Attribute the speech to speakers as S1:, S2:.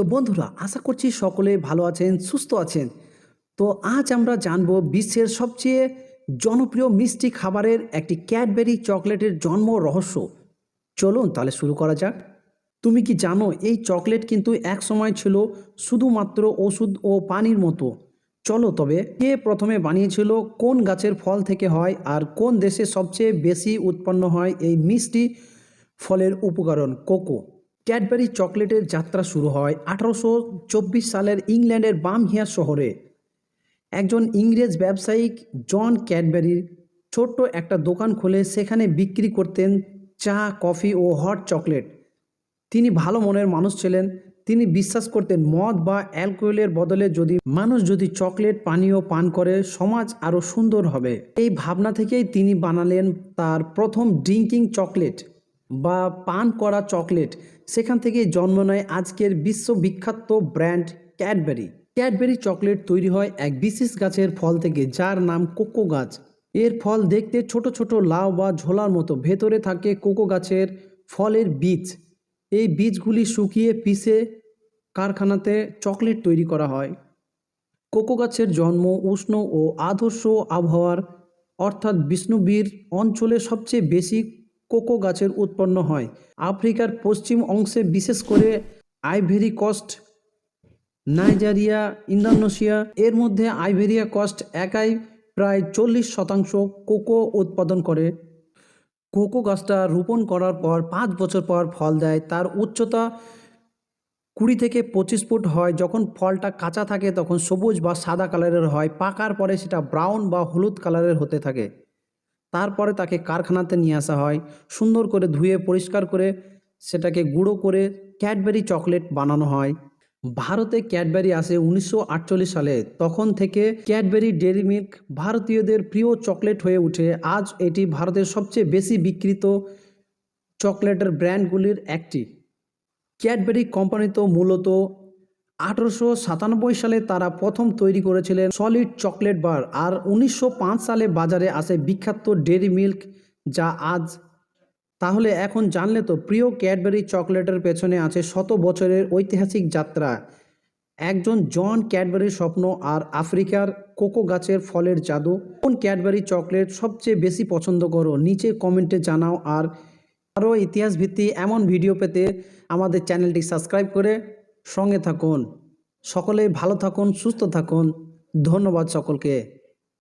S1: তো বন্ধুরা, আশা করছি সকলে ভালো আছেন, সুস্থ আছেন। তো আজ আমরা জানব বিশ্বের সবচেয়ে জনপ্রিয় মিষ্টি খাবারের একটি ক্যাডবেরি চকলেটের জন্ম রহস্য। চলুন তাহলে শুরু করা যাক। তুমি কি জানো, এই চকলেট কিন্তু এক সময় ছিল শুধুমাত্র ওষুধ ও পানির মতো। চলো তবে, কে প্রথমে বানিয়েছিল, কোন গাছের ফল থেকে হয়, আর কোন দেশে সবচেয়ে বেশি উৎপন্ন হয় এই মিষ্টি ফলের উপকরণ কোকো? ক্যাডবেরি চকলেটের যাত্রা শুরু হয় আঠারোশো চব্বিশ সালের ইংল্যান্ডের বামহিয়া শহরে। একজন ইংরেজ ব্যবসায়িক জন ক্যাডবেরির ছোট্ট একটা দোকান খুলে সেখানে বিক্রি করতেন চা, কফি ও হট চকলেট। তিনি ভালো মনের মানুষ ছিলেন। তিনি বিশ্বাস করতেন মদ বা অ্যালকোহলের বদলে যদি মানুষ যদি চকলেট, পানীয় পান করে, সমাজ আরও সুন্দর হবে। এই ভাবনা থেকেই তিনি বানালেন তার প্রথম ড্রিঙ্কিং চকলেট। বা পান করা চকলেট, সেখান থেকেই জন্ম নেয় আজকের বিশ্ববিখ্যাত ব্র্যান্ড ক্যাডবেরি। ক্যাডবেরি চকলেট তৈরি হয় এক বিশেষ গাছের ফল থেকে, যার নাম কোকো গাছ। এর ফল দেখতে ছোট ছোট লাউ বা ঝোলার মতো, ভেতরে থাকে কোকো গাছের ফলের বীজ। এই বীজগুলি শুকিয়ে পিষে কারখানাতে চকলেট তৈরি করা হয়। কোকো গাছের জন্ম উষ্ণ ও আদর্শ আবহাওয়ার, অর্থাৎ বিষ্ণুবীর অঞ্চলে সবচেয়ে বেশি কোকো গাছের উৎপন্ন হয়। আফ্রিকার পশ্চিম অংশে বিশেষ করে আইভেরি কস্ট, নাইজেরিয়া, ইন্দোনেশিয়া, এর মধ্যে আইভেরিয়া কস্ট একাই প্রায় চল্লিশ শতাংশ কোকো উৎপাদন করে। কোকো গাছটা রোপণ করার পর পাঁচ বছর পর ফল দেয়। তার উচ্চতা কুড়ি থেকে পঁচিশ ফুট হয়। যখন ফলটা কাঁচা থাকে তখন সবুজ বা সাদা কালারের হয়। পাকার পরে সেটা ব্রাউন বা হলুদ কালারের হতে থাকে। তারপরে তাকে কারখানাতে নিয়ে আসা হয়। সুন্দর করে ধুয়ে, পরিষ্কার করে সেটাকে গুঁড়ো করে ক্যাডবেরি চকলেট বানানো হয়। ভারতে ক্যাডবেরি আসে উনিশশো আটচল্লিশ সালে। তখন থেকে ক্যাডবেরি ডেরি মিল্ক ভারতীয়দের প্রিয় চকলেট হয়ে ওঠে আজ এটি ভারতের সবচেয়ে বেশি বিক্রিত চকলেটের ব্র্যান্ডগুলির একটি। ক্যাডবেরি কোম্পানি তো মূলত আঠারোশো সাতানব্বই সালে তারা প্রথম তৈরি করেছিলেন সলিড চকলেট বার আর উনিশশো পাঁচ সালে বাজারে আসে বিখ্যাত ডেরি মিল্ক যা আজ তাহলে এখন জানলে তো প্রিয় ক্যাডবেরি চকলেটের পেছনে আছে শত বছরের ঐতিহাসিক যাত্রা। একজন জন ক্যাডবেরির স্বপ্ন আর আফ্রিকার কোকো গাছের ফলের জাদু। কোন ক্যাডবেরি চকলেট সবচেয়ে বেশি পছন্দ করো? নিচে কমেন্টে জানাও আর আরও ইতিহাস ভিত্তি এমন ভিডিও পেতে আমাদের চ্যানেলটি সাবস্ক্রাইব করে সঙ্গে থাকুন। সকলে ভালো থাকুন সুস্থ থাকুন। ধন্যবাদ সকলকে।